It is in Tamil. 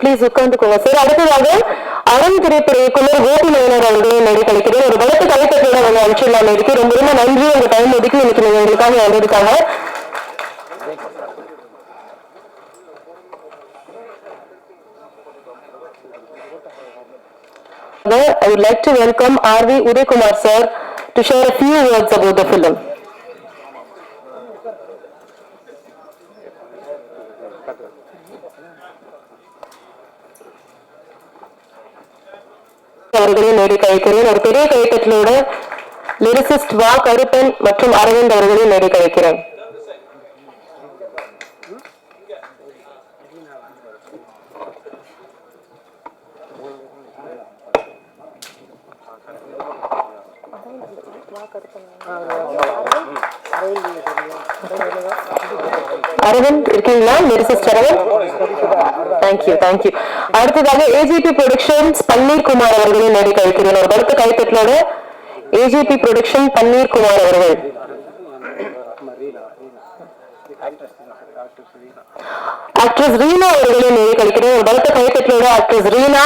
பிளீஸ் உட்காந்துக்கோங்க சார் அடுத்ததாக அறம் திரைப்பட இயக்குனர் கோபி நயனர் அவர்களை நடி கழிக்கிறேன் ஒரு பலத்த கலைப்பற்றியோட அவங்க அனுப்பிச்சிடலாம் இருக்கு ரொம்ப ரொம்ப நன்றி உங்க டைம் ஒதுக்கி இன்னைக்கு நீங்க எங்களுக்காக வந்ததுக்காக I would like to welcome R.V. Uday Kumar sir to share a few words about the film. தேடி கழிக்கிறேன். ஒரு பெரிய கைத்தட்டலோட லிரிசிஸ்ட் வா கருப்பன் மற்றும் அரவிந்த் அவர்களையும் தேடி கழிக்கிறேன். அரவிந்த் இருக்கீங்களா? Lyricist Aravind? Thank you thank you அடுத்ததாக ஏஜிபி ப்ரொடக்ஷன்ஸ் பன்னீர் குமார் அவர்களையும் நேடி கழிக்கிறேன் ஒரு பலத்த கைத்தட்டலோட ஏஜிபி ப்ரொடக்ஷன் பன்னீர் குமார் அவர்கள். ஆக்ட்ரஸ் ரீனா அவர்களையும் நேடி கழிக்கிறேன் ஒரு பலத்த கைத்தட்டலோட ஆக்ட்ரஸ் ரீனா